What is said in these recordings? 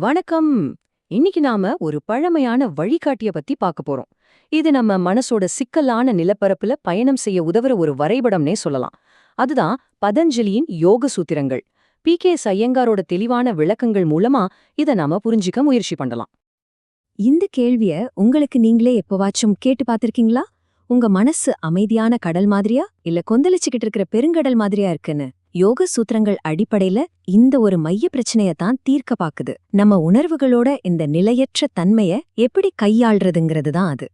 வணக்கம். இன்னைக்கு நாம ஒரு பழமையான வழிகாட்டிய பத்தி பார்க்க போறோம். இது நம்ம மனசோட சிக்கலான நிலப்பரப்புல பயணம் செய்ய உதவுற ஒரு வரைபடம்னே சொல்லலாம். அதுதான் பதஞ்சலியின் யோக சூத்திரங்கள். பி. கே. சையங்காரோட தெளிவான விளக்கங்கள் மூலமா இத நாம புரிஞ்சிக்க முயற்சி பண்ணலாம். இந்த கேள்விய உங்களுக்கு நீங்களே எப்பவாச்சும் கேட்டு பார்த்திருக்கீங்களா? உங்க மனசு அமைதியான கடல் மாதிரியா? இல்ல கொந்தளிச்சுக்கிட்டு இருக்கிற பெருங்கடல் மாதிரியா இருக்குன்னு? யோக சூத்திரங்கள் அடிப்படையில இந்த ஒரு மைய பிரச்சனைய தான் தீர்க்க பாக்குது. நம்ம உணர்வுகளோட இந்த நிலையற்ற தன்மைய எப்படி கையாள்றதுங்கிறது தான் அது.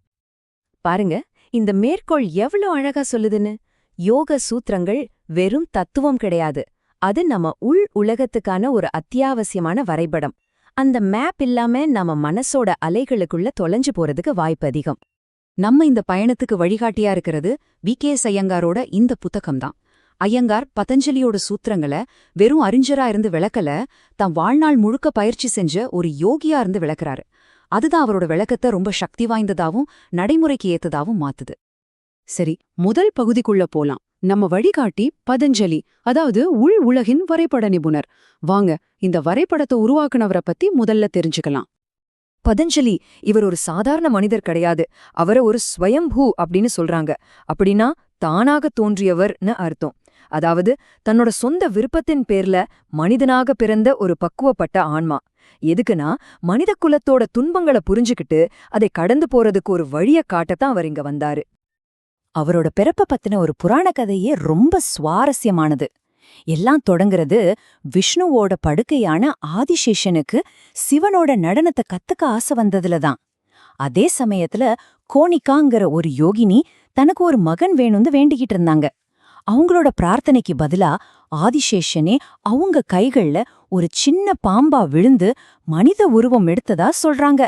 பாருங்க இந்த மேற்கோள் எவ்வளோ அழகா சொல்லுதுன்னு. யோக சூத்திரங்கள் வெறும் தத்துவம் கிடையாது. அது நம்ம உள் உலகத்துக்கான ஒரு அத்தியாவசியமான வரைபடம். அந்த மேப் இல்லாம நம்ம மனசோட அலைகளுக்குள்ள தொலைஞ்சு போறதுக்கு வாய்ப்பு அதிகம். நம்ம இந்த பயணத்துக்கு வழிகாட்டியா இருக்கிறது வி கே சையங்காரோட இந்த புத்தகம்தான். ஐயங்கார் பதஞ்சலியோட சூத்திரங்களை வெறும் அறிஞரா இருந்து விளக்கல தம் வாழ்நாள் முழுக்க பயிற்சி செஞ்ச ஒரு யோகியா இருந்து விளக்குறாரு. அதுதான் அவரோட விளக்கத்தை ரொம்ப சக்தி வாய்ந்ததாவும் நடைமுறைக்கு ஏத்ததாவும் மாத்துது. சரி முதல் பகுதிக்குள்ள போலாம். நம்ம வழிகாட்டி பதஞ்சலி அதாவது உள் உலகின் வரைபட நிபுணர். வாங்க இந்த வரைபடத்தை உருவாக்குனவரை பத்தி முதல்ல தெரிஞ்சுக்கலாம். பதஞ்சலி இவர் ஒரு சாதாரண மனிதர் கிடையாது. அவரை ஒரு ஸ்வயம்பூ அப்படின்னு சொல்றாங்க. அப்படின்னா தானாக தோன்றியவர்னு அர்த்தம். அதாவது தன்னோட சொந்த விருப்பத்தின் பேர்ல மனிதனாக பிறந்த ஒரு பக்குவப்பட்ட ஆன்மா. எதுக்குன்னா மனித குலத்தோட துன்பங்களை புரிஞ்சுக்கிட்டு அதை கடந்து போறதுக்கு ஒரு வழிய காட்டத்தான் அவர் இங்க வந்தாரு. அவரோட பிறப்ப பத்தின ஒரு புராண கதையே ரொம்ப சுவாரஸ்யமானது. எல்லாம் தொடங்குறது விஷ்ணுவோட படுக்கையான ஆதிசேஷனுக்கு சிவனோட நடனத்தை கத்துக்க ஆசை வந்ததுல தான். அதே சமயத்துல கோணிக்காங்கிற ஒரு யோகினி தனக்கு ஒரு மகன் வேணும்னு வேண்டிக்கிட்டு இருந்தாங்க. அவங்களோட பிரார்த்தனைக்கு பதிலா ஆதிசேஷனே அவங்க கைகள்ல ஒரு சின்ன பாம்பா விழுந்து மனித உருவம் எடுத்ததா சொல்றாங்க.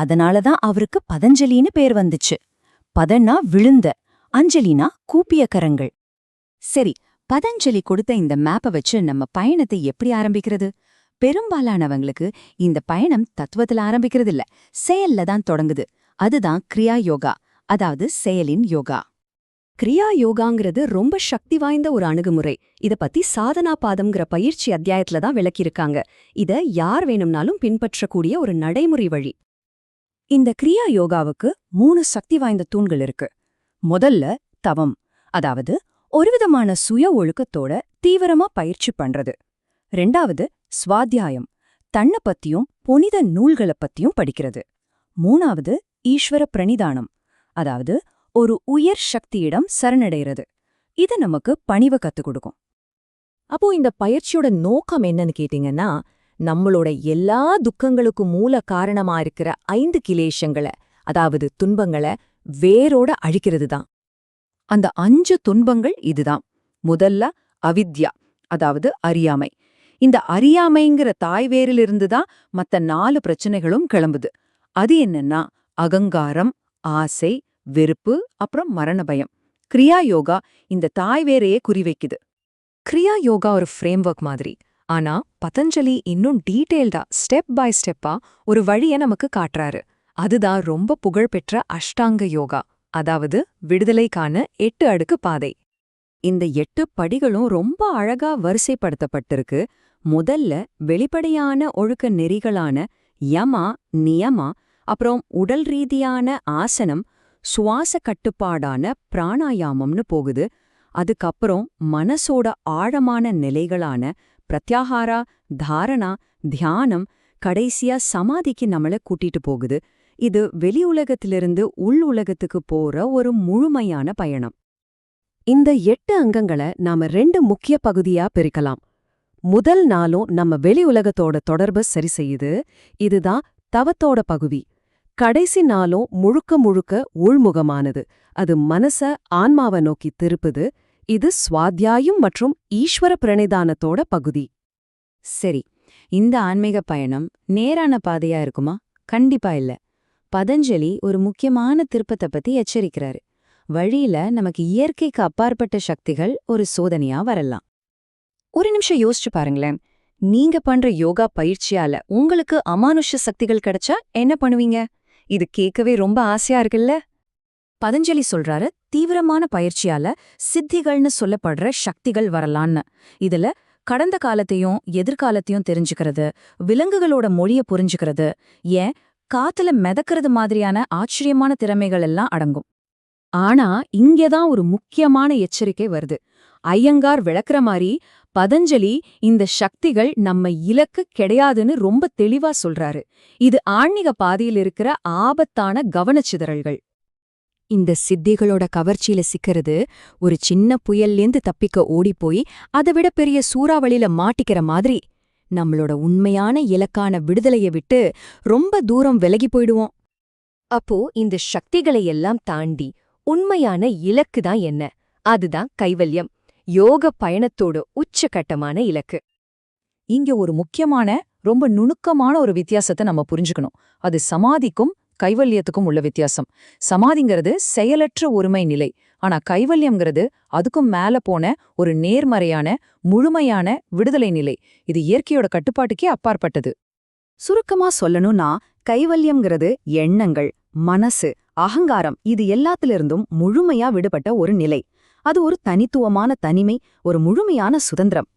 அதனாலதான் அவருக்கு பதஞ்சலின்னு பேர் வந்துச்சு. பதன்னா விழுந்த அஞ்சலினா கூப்பிய கரங்கள். சரி பதஞ்சலி கொடுத்த இந்த மேப்பை வச்சு நம்ம பயணத்தை எப்படி ஆரம்பிக்கிறது? பெரும்பாலானவங்களுக்கு இந்த பயணம் தத்துவத்துல ஆரம்பிக்கிறது இல்ல செயல்ல தான் தொடங்குது. அதுதான் கிரியா யோகா அதாவது செயலின் யோகா. கிரியா யோகாங்கிறது ரொம்ப சக்தி வாய்ந்த ஒரு அணுகுமுறை. இத பத்தி சாதனா பாதம்ங்கிற பயிற்சி அத்தியாயத்துல தான் விளக்கியிருக்காங்க. இத யார் வேணும்னாலும் பின்பற்றக்கூடிய ஒரு நடைமுறை வழி. இந்த கிரியா யோகாவுக்கு மூணு சக்தி வாய்ந்த தூண்கள் இருக்கு. முதல்ல தவம் அதாவது ஒருவிதமான சுய ஒழுக்கத்தோட தீவிரமா பயிற்சி பண்றது. ரெண்டாவது ஸ்வாத்தியாயம் தன்னை பத்தியும் புனித நூல்களை பத்தியும் படிக்கிறது. மூணாவது ஈஸ்வர பிரணிதானம் அதாவது ஒரு உயர் சக்தியிடம் சரணடைறது இது நமக்கு பணிவு கத்துக் கொடுக்கும். அப்போ இந்த பயிற்சியோட நோக்கம் என்னன்னு கேட்டீங்கன்னா நம்மளோட எல்லா துக்கங்களுக்கும் மூல காரணமா இருக்கிற ஐந்து கிலேஷங்களை அதாவது துன்பங்களை வேரோட அழிக்கிறது தான். அந்த அஞ்சு துன்பங்கள் இதுதான். முதல்ல அவித்யா அதாவது அறியாமை. இந்த அறியாமைங்கிற தாய்வேரிலிருந்து தான் மத்த நாலு பிரச்சனைகளும் கிளம்புது. அது என்னன்னா அகங்காரம் ஆசை வெறுப்பு அப்புறம் மரண பயம். கிரியா யோகா இந்த தாய் வேறையே குறிவைக்குது. கிரியா யோகா ஒரு ஃப்ரேம் ஒர்க் மாதிரி. ஆனா பதஞ்சலி இன்னும் டீட்டெயில்டா ஸ்டெப் பை ஸ்டெப்பா ஒரு வழிய நமக்கு காட்டுறாரு. அதுதான் ரொம்ப புகழ்பெற்ற அஷ்டாங்க யோகா. அதாவது விடுதலைக்கான எட்டு அடுக்கு பாதை. இந்த எட்டு படிகளும் ரொம்ப அழகா வரிசைப்படுத்தப்பட்டிருக்கு. முதல்ல வெளிப்படையான ஒழுக்க நெறிகளான யமா நியமா அப்புறம் உடல் ரீதியான ஆசனம் சுவாச கட்டுப்பாடான பிராணாயாமம்னு போகுது. அதுக்கப்புறம் மனசோட ஆழமான நிலைகளான பிரத்யாகாரா தாரணா தியானம் கடைசியா சமாதிக்கு நம்மள கூட்டிட்டு போகுது. இது வெளி உலகத்திலிருந்து உள் உலகத்துக்கு போற ஒரு முழுமையான பயணம். இந்த எட்டு அங்கங்களை நாம ரெண்டு முக்கிய பகுதியா பிரிக்கலாம். முதல் நாளும் நம்ம வெளி உலகத்தோட தொடர்பு சரி செய்யுது. இதுதான் தவத்தோட பகுதி. கடைசி நாளும் முழுக்க முழுக்க உள்முகமானது. அது மனச ஆன்மாவை நோக்கி திருப்புது. இது சுவாத்தியாயம் மற்றும் ஈஸ்வர பிரணிதானத்தோட பகுதி. சரி இந்த ஆன்மீக பயணம் நேரான பாதையா இருக்குமா? கண்டிப்பா இல்ல. பதஞ்சலி ஒரு முக்கியமான திருப்பத்தை பத்தி எச்சரிக்கிறாரு. வழியில நமக்கு இயற்கைக்கு அப்பாற்பட்ட சக்திகள் ஒரு சோதனையா வரலாம். ஒரு நிமிஷம் யோசிச்சு பாருங்களேன். நீங்க பண்ற யோகா பயிற்சியால உங்களுக்கு அமானுஷ சக்திகள் கிடைச்சா என்ன பண்ணுவீங்க? இது கேட்கவே ரொம்ப ஆசையா இருக்குல்ல? பதஞ்சலி சொல்றாரு தீவிரமான பயிற்சியால சித்திகள்னு சொல்லப்படுற சக்திகள் வரலான்னு. இதுல கடந்த காலத்தையும் எதிர்காலத்தையும் தெரிஞ்சுக்கிறது விலங்குகளோட மொழிய புரிஞ்சுக்கிறது ஏன் காத்துல மிதக்கிறது மாதிரியான ஆச்சரியமான திறமைகள் எல்லாம் அடங்கும். ஆனா இங்கேதான் ஒரு முக்கியமான எச்சரிக்கை வருது. ஐயங்கார் விளக்குற மாதிரி பதஞ்சலி இந்த சக்திகள் நம்ம இலக்கு கிடையாதுன்னு ரொம்ப தெளிவா சொல்றாரு. இது ஆன்மீக பாதையில் இருக்கிற ஆபத்தான கவனச்சிதறல்கள். இந்த சித்திகளோட கவர்ச்சியில சிக்கிறது ஒரு சின்ன புயல்லேந்து தப்பிக்க ஓடிப்போய் அதை விட பெரிய சூறாவளியில மாட்டிக்கிற மாதிரி. நம்மளோட உண்மையான இலக்கான விடுதலைய விட்டு ரொம்ப தூரம் விலகி போயிடுவோம். அப்போ இந்த சக்திகளை எல்லாம் தாண்டி உண்மையான இலக்கு தான் என்ன? அதுதான் கைவல்யம். யோக பயணத்தோட உச்சகட்டமான இலக்கு. இங்க ஒரு முக்கியமான ரொம்ப நுணுக்கமான ஒரு வித்தியாசத்தை நம்ம புரிஞ்சுக்கணும். அது சமாதிக்கும் கைவல்யத்துக்கும் உள்ள வித்தியாசம். சமாதிங்கிறது செயலற்ற ஒருமை நிலை. ஆனா கைவல்யம்ங்கிறது அதுக்கும் மேல போன ஒரு நேர்மறையான முழுமையான விடுதலை நிலை. இது இயற்கையோட கட்டுப்பாட்டுக்கே அப்பாற்பட்டது. சுருக்கமா சொல்லணும்னா கைவல்யம்ங்கிறது எண்ணங்கள் மனசு அகங்காரம் இது எல்லாத்திலிருந்தும் முழுமையா விடுபட்ட ஒரு நிலை. அது ஒரு தனித்துவமான தனிமை ஒரு முழுமையான சுதந்திரம்.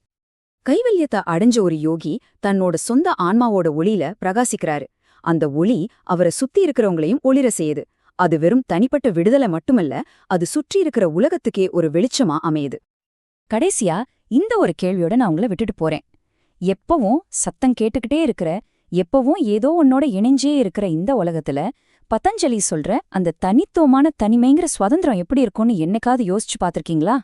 கைவல்யத்தை அடைஞ்ச ஒரு யோகி தன்னோட சொந்த ஆன்மாவோட ஒளியில பிரகாசிக்கிறாரு. அந்த ஒளி அவரை சுத்தி இருக்கிறவங்களையும் ஒளிர செய்யுது. அது வெறும் தனிப்பட்ட விடுதலை மட்டுமல்ல அது சுற்றி இருக்கிற உலகத்துக்கே ஒரு வெளிச்சமா அமையுது. கடைசியா இந்த ஒரு கேள்வியோட நான் உங்களை விட்டுட்டு போறேன். எப்பவும் சத்தம் கேட்டுக்கிட்டே இருக்கிற எப்பவும் ஏதோ உன்னோட இணைஞ்சே இருக்கிற இந்த உலகத்துல பதஞ்சலி சொல்ற அந்த தனித்துவமான தனிமைங்கிற சுதந்திரம் எப்படி இருக்கும்னு என்னைக்காவது யோசிச்சு பார்த்திருக்கீங்களா?